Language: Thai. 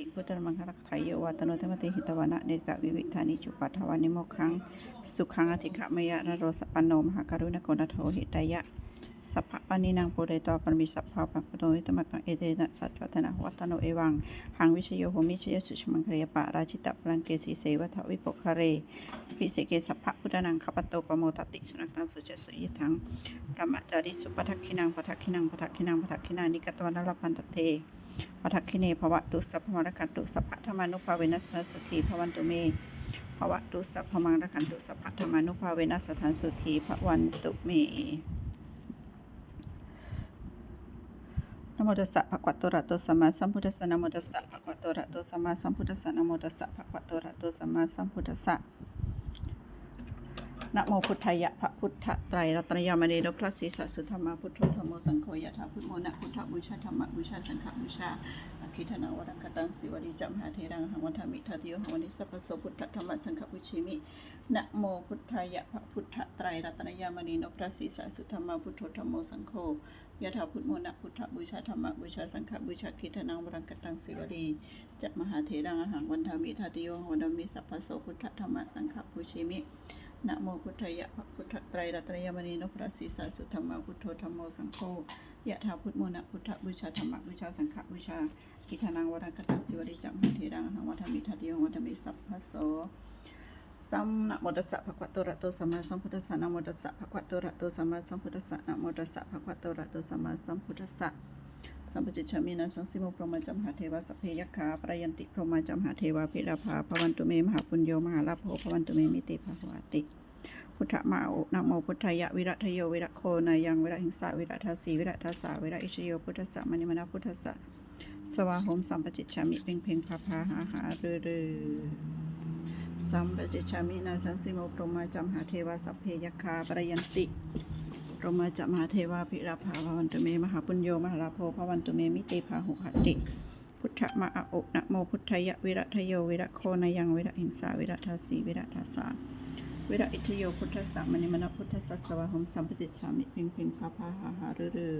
ปิพุทธมังคลักไทยโยวัตโนเทมติหิตวนะเนกะวิวิธานิจุปัฏฐวานิโมคังสุขังอธิขะมยะนโรสปันโนมหากรุณโกณโทหิตายะ สัพพะปนินางปุเรตวปรมิสัพพะปัปปโตวิตมัตตังเอเตนะสัจวัตนะวัตโนเอวังหังวิชโยโหมิชยสุชมังคเรยปะราชิตะพลังเกสีเสวัทวิปกคเรพิเศเกสัพพะพุทธนังขปโตปโมตติสุนักตังสุจสุยิทังพระมจาริสุปทักขินังปทักขินังปทักขินังปทักขินานิกตวนะลพันตเตปทักขิเนภวะตุสัพพมรคันตุสัพพะธรรมานุภาเวนัสสสุธีภวันตุเมภวะตุสัพพมังรคันตุสัพพะธรรมานุภาเวนัสสถานสุธีภวันตุเม นะโมตัสสะภะคะวะโตอะระหะโตสัมมาสัมพุทธัสสะนะโมตัสสะภะคะวะโตอะระหะโตสัมมาสัมพุทธัสสะนะโมตัสสะภะคะวะโตอะระหะโตสัมมาสัมพุทธัสสะนะโมพุทธายะพระพุทธไตรรัตนยามณีนพระศีสัสุธรรมาพุทโธธรรมโมสังโฆยะถาพุทโมนะพุทธบูชาธรรมบูชาสังฆบูชาอคิทนาวรังคตังสิวริจัมหาเทรังหังวันธามิทัติโยหังวันนิสัพพะโสพุทธธรรมสังฆปุชิมิ นะโมพุทธายะพระพุทธไตรรัตนยามณีนพระศีสัสสุธรรมาพุทโธธรรมโมสังโฆยะถาพุทธโมนะพุทธบูชาธรรมบูชาสังฆบูชาคิทนังวรังกตังสิวรีจักมหาเถรังอหังวันทามิทาติโยหังวันดมิสัพพโสพุทธธรรมสังฆปูชิมินะโมพุทธายะพระพุทธไตรรัตนยมณีนพระศีสัสสุธรรมาพุทโธธรรมโมสังโฆยะถาพุทธโมนะพุทธบูชาธรรมบูชาสังฆบูชาคิทนังวรังกตังสิวรีจักมหาเถรังอหังวันทามิทาติโยหังวันดมิสัพพโส สัมนะโมตัสสะภะคะวะโตระโตสัมมาสัมพุทธัสสะนะโมตัสสะภะคะวะโตระโตสัมมาสัมพุทธัสสะนะโมตัสสะภะคะวะโตระโตสัมมาสัมพุทธัสสะสัมปจิชามินัสสังสิโมพรหมจัมหาเทวสัพเพยคขาปรยันติพรหมจัมหาเทวาภิราภาภวันตุเมมหาปุญโยมหาลาภโภภวันตุเมมิติภาวะติ พุทธมาโอนะโมพุทธายะวิรัตโยวิรัตโคนายังวิรัตหิงสาวิรัตทัสสีวิรัตทัสสาวิรัตอิชโยพุทธสสะมณิมนาพุทธสสะสวาโหมสัมปจิชามิเพ่งเพ่งพาพาหาหาเรือ สัมปจิชามินาสังสิโมพรหมาจัมหาเทวาสัพเพยคาปรยันติพรหมาจัมหาเทวาภิราภาภวันตุเมมหาปุญโยมหาลาโภภวันตุเมมิติภาหุหัตติ พุทธมาอะโอนะโมพุทธยะวิรัตโยวิรัตโคนายังวิรัตหิงสาวิรัตทัสีวิรัตทัสาวิรัตอิทโยพุทธสสะมณิมนะพุทธสสสวะหมสัมปจิชามิพิงพิงพาพาหาหารือรือ